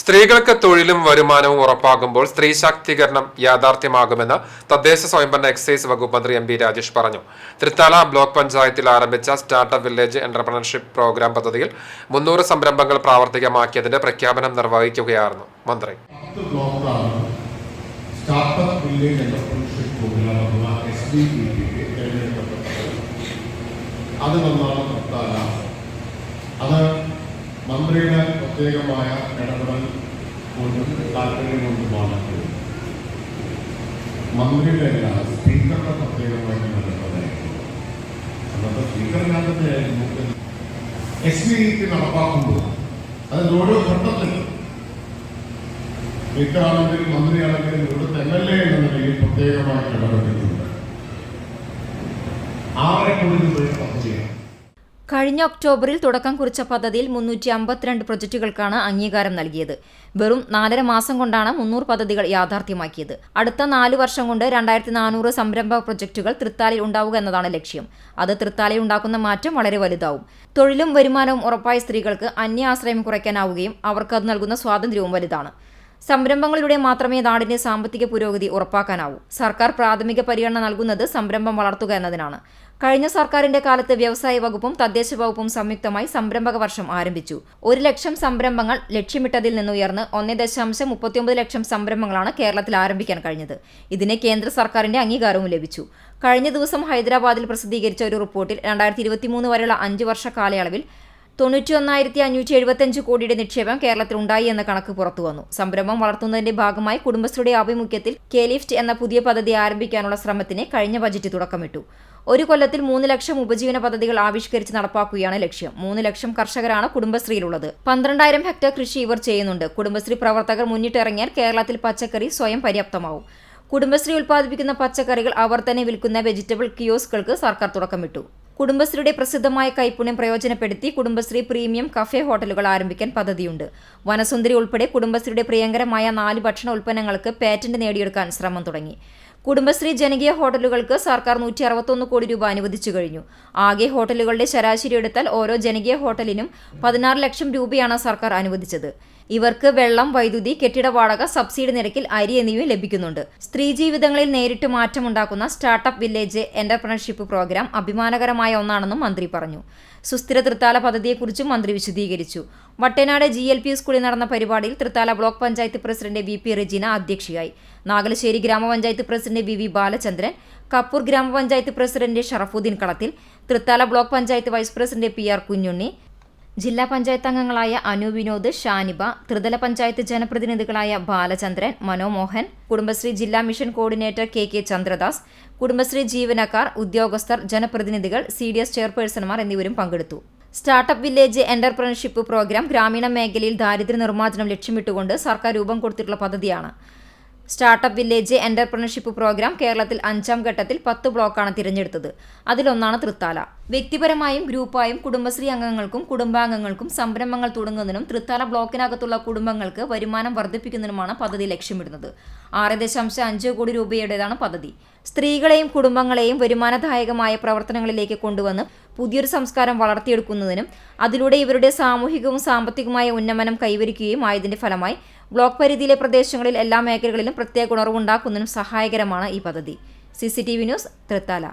സ്ത്രീകൾക്ക് തൊഴിലും വരുമാനവും ഉറപ്പാകുമ്പോൾ സ്ത്രീ ശാക്തീകരണം യാഥാർത്ഥ്യമാകുമെന്ന് തദ്ദേശ സ്വയംഭരണ എക്സൈസ് വകുപ്പ് മന്ത്രി എം രാജേഷ് പറഞ്ഞു. തൃത്താല ബ്ലോക്ക് പഞ്ചായത്തിൽ ആരംഭിച്ച സ്റ്റാർട്ടപ്പ് വില്ലേജ് എന്റർപ്രണർഷിപ്പ് പ്രോഗ്രാം പദ്ധതിയിൽ മുന്നൂറ് സംരംഭങ്ങൾ പ്രാവർത്തികമാക്കിയതിന്റെ പ്രഖ്യാപനം നിർവഹിക്കുകയായിരുന്നു മന്ത്രി. അത് മന്ത്രിയുടെ പ്രത്യേകമായ ഇടപെടൽ കൊണ്ടും താല്പര്യം കൊണ്ടുമാണ് മന്ത്രിയുടെ അല്ല സ്പീക്കറുടെ പ്രത്യേകമായ അന്നത്തെ സ്പീക്കറിനകത്തായിരുന്നു എസ് ബി നടപ്പാക്കുമ്പോൾ അതിൽ ഓരോ ഘട്ടത്തിലും സ്പീക്കറാണെങ്കിലും മന്ത്രിയാണെങ്കിലും ഇവിടുത്തെ എം എൽ എ എന്ന നിലയിൽ പ്രത്യേകമായി ഇടപെട്ടിട്ടുണ്ട്. ആരെ കൂടുതൽ പദ്ധതിയാണ് കഴിഞ്ഞ ഒക്ടോബറിൽ തുടക്കം കുറിച്ച പദ്ധതിയിൽ മുന്നൂറ്റി അമ്പത്തിരണ്ട് പ്രൊജക്ടുകൾക്കാണ് അംഗീകാരം നൽകിയത്. വെറും നാലര മാസം കൊണ്ടാണ് മുന്നൂറ് പദ്ധതികൾ യാഥാർത്ഥ്യമാക്കിയത്. അടുത്ത നാല് വർഷം കൊണ്ട് രണ്ടായിരത്തി നാനൂറ് സംരംഭ പ്രൊജക്ടുകൾ തൃത്താലയിൽ ഉണ്ടാവുക എന്നതാണ് ലക്ഷ്യം. അത് തൃത്താലയിൽ ഉണ്ടാക്കുന്ന മാറ്റം വളരെ വലുതാവും. തൊഴിലും വരുമാനവും ഉറപ്പായ സ്ത്രീകൾക്ക് അന്യ ആശ്രയം കുറയ്ക്കാനാവുകയും അവർക്ക് അത് നൽകുന്ന സ്വാതന്ത്ര്യവും വലുതാണ്. സംരംഭങ്ങളിലൂടെ മാത്രമേ നാടിന്റെ സാമ്പത്തിക പുരോഗതി ഉറപ്പാക്കാനാവൂ. സർക്കാർ പ്രാഥമിക പരിഗണന നൽകുന്നത് സംരംഭം വളർത്തുക എന്നതിനാണ്. കഴിഞ്ഞ സർക്കാരിന്റെ കാലത്ത് വ്യവസായ വകുപ്പും തദ്ദേശ വകുപ്പും സംയുക്തമായി സംരംഭക വർഷം ആരംഭിച്ചു. ഒരു ലക്ഷം സംരംഭങ്ങൾ ലക്ഷ്യമിട്ടതിൽ നിന്നുയർന്ന് ഒന്നേ ദശാംശം മുപ്പത്തിയൊമ്പത് ലക്ഷം സംരംഭങ്ങളാണ് കേരളത്തിൽ ആരംഭിക്കാൻ കഴിഞ്ഞത്. ഇതിന് കേന്ദ്ര സർക്കാരിന്റെ അംഗീകാരവും ലഭിച്ചു. കഴിഞ്ഞ ദിവസം ഹൈദരാബാദിൽ പ്രസിദ്ധീകരിച്ച ഒരു റിപ്പോർട്ടിൽ രണ്ടായിരത്തി ഇരുപത്തിമൂന്ന് വരെയുള്ള അഞ്ച് വർഷ കാലയളവിൽ തൊണ്ണൂറ്റി ഒന്നായിരത്തി അഞ്ഞൂറ്റി എഴുപത്തഞ്ച് കോടിയുടെ നിക്ഷേപം കേരളത്തിൽ ഉണ്ടായി എന്ന കണക്ക് പുറത്തു വന്നു സംരംഭം വളർത്തുന്നതിന്റെ ഭാഗമായി കുടുംബശ്രീയുടെ ആഭിമുഖ്യത്തിൽ കേലിഫ്റ്റ് എന്ന പുതിയ പദ്ധതി ആരംഭിക്കാനുള്ള ശ്രമത്തിന് കഴിഞ്ഞ ബജറ്റ് തുടക്കമിട്ടു. ഒരു കൊല്ലത്തിൽ മൂന്ന് ലക്ഷം ഉപജീവന പദ്ധതികൾ ആവിഷ്കരിച്ച് നടപ്പാക്കുകയാണ് ലക്ഷ്യം. മൂന്ന് ലക്ഷം കർഷകരാണ് കുടുംബശ്രീയിലുള്ളത്. പന്ത്രണ്ടായിരം ഹെക്ടർ കൃഷി ഇവർ ചെയ്യുന്നുണ്ട്. കുടുംബശ്രീ പ്രവർത്തകർ മുന്നിട്ടിറങ്ങിയാൽ കേരളത്തിൽ പച്ചക്കറി സ്വയം പര്യാപ്തമാവും. കുടുംബശ്രീ ഉൽപ്പാദിപ്പിക്കുന്ന പച്ചക്കറികൾ അവർ തന്നെ വിൽക്കുന്ന വെജിറ്റബിൾ കിയോസ്കൾക്ക് സർക്കാർ തുടക്കമിട്ടു. കുടുംബശ്രീയുടെ പ്രസിദ്ധമായ കൈപ്പുണ്യം പ്രയോജനപ്പെടുത്തി കുടുംബശ്രീ പ്രീമിയം കഫേ ഹോട്ടലുകൾ ആരംഭിക്കാൻ പദ്ധതിയുണ്ട്. വനസുന്ദരി ഉൾപ്പെടെ കുടുംബശ്രീയുടെ പ്രിയങ്കരമായ നാല് ഭക്ഷണ ഉൽപ്പന്നങ്ങൾക്ക് പാറ്റന്റ് നേടിയെടുക്കാൻ ശ്രമം തുടങ്ങി. കുടുംബശ്രീ ജനകീയ ഹോട്ടലുകൾക്ക് സർക്കാർ നൂറ്റി അറുപത്തൊന്ന് കോടി രൂപ അനുവദിച്ചു കഴിഞ്ഞു. ആകെ ഹോട്ടലുകളുടെ ശരാശരി എടുത്താൽ ഓരോ ജനകീയ ഹോട്ടലിനും പതിനാറ് ലക്ഷം രൂപയാണ് സർക്കാർ അനുവദിച്ചത്. ഇവർക്ക് വെള്ളം വൈദ്യുതി കെട്ടിട വാടക സബ്സിഡി നിരക്കിൽ അരി എന്നിവയും ലഭിക്കുന്നുണ്ട്. സ്ത്രീ ജീവിതങ്ങളിൽ നേരിട്ട് മാറ്റമുണ്ടാക്കുന്ന സ്റ്റാർട്ടപ്പ് വില്ലേജ് എന്റർപ്രണർഷിപ്പ് പ്രോഗ്രാം അഭിമാനകരമായ ഒന്നാണെന്നും മന്ത്രി പറഞ്ഞു. സുസ്ഥിര തൃത്താല പദ്ധതിയെക്കുറിച്ചും മന്ത്രി വിശദീകരിച്ചു. വട്ടനാട് ജി എൽ പി സ്കൂളിൽ നടന്ന പരിപാടിയിൽ Thrithala block panchayat president V P Rejeena അധ്യക്ഷയായി. നാഗലശ്ശേരി ഗ്രാമപഞ്ചായത്ത് president V V Balachandran Kappur ഗ്രാമപഞ്ചായത്ത് president Sharafudheen Kalathil Thrithala block panchayat vice president P R Kunjunni ജില്ലാ പഞ്ചായത്ത് അംഗങ്ങളായ അനു വിനോദ് ഷാനിബ ത്രിതല പഞ്ചായത്ത് ജനപ്രതിനിധികളായ ബാലചന്ദ്രൻ മനോമോഹൻ കുടുംബശ്രീ ജില്ലാ mission coordinator K K Chandradas Kudumbashree ജീവനക്കാർ ഉദ്യോഗസ്ഥർ ജനപ്രതിനിധികൾ സി ഡി എസ് ചെയർപേഴ്സൺമാർ എന്നിവരും പങ്കെടുത്തു. സ്റ്റാർട്ടപ്പ് വില്ലേജ് എന്റർപ്രണർഷിപ്പ് പ്രോഗ്രാം ഗ്രാമീണ മേഖലയിൽ ദാരിദ്ര്യ നിർമ്മാർജനം ലക്ഷ്യമിട്ടുകൊണ്ട് സർക്കാർ രൂപം കൊടുത്തിട്ടുള്ള പദ്ധതിയാണ്. സ്റ്റാർട്ടപ്പ് വില്ലേജ് എന്റർപ്രണർഷിപ്പ് പ്രോഗ്രാം കേരളത്തിൽ അഞ്ചാം ഘട്ടത്തിൽ പത്ത് ബ്ലോക്കാണ് തിരഞ്ഞെടുത്തത്. അതിലൊന്നാണ് തൃത്താല. വ്യക്തിപരമായും ഗ്രൂപ്പായും കുടുംബശ്രീ അംഗങ്ങൾക്കും കുടുംബാംഗങ്ങൾക്കും സംരംഭങ്ങൾ തുടങ്ങുന്നതിനും തൃത്താല ബ്ലോക്കിനകത്തുള്ള കുടുംബങ്ങൾക്ക് വരുമാനം വർദ്ധിപ്പിക്കുന്നതിനുമാണ് പദ്ധതി ലക്ഷ്യമിടുന്നത്. ആറ് ദശാംശം അഞ്ച് കോടി രൂപയുടേതാണ് പദ്ധതി. സ്ത്രീകളെയും കുടുംബങ്ങളെയും വരുമാനദായകമായ പ്രവർത്തനങ്ങളിലേക്ക് കൊണ്ടുവന്ന് പുതിയൊരു സംസ്കാരം വളർത്തിയെടുക്കുന്നതിനും അതിലൂടെ ഇവരുടെ സാമൂഹികവും സാമ്പത്തികവുമായ ഉന്നമനം കൈവരിക്കുകയും ആയതിന്റെ ഫലമായി ബ്ലോക്ക് പരിധിയിലെ പ്രദേശങ്ങളിൽ എല്ലാ മേഖലകളിലും പ്രത്യേക ഉണർവുണ്ടാക്കുന്നതിനും സഹായകരമാണ് ഈ പദ്ധതി. C News Thrithala.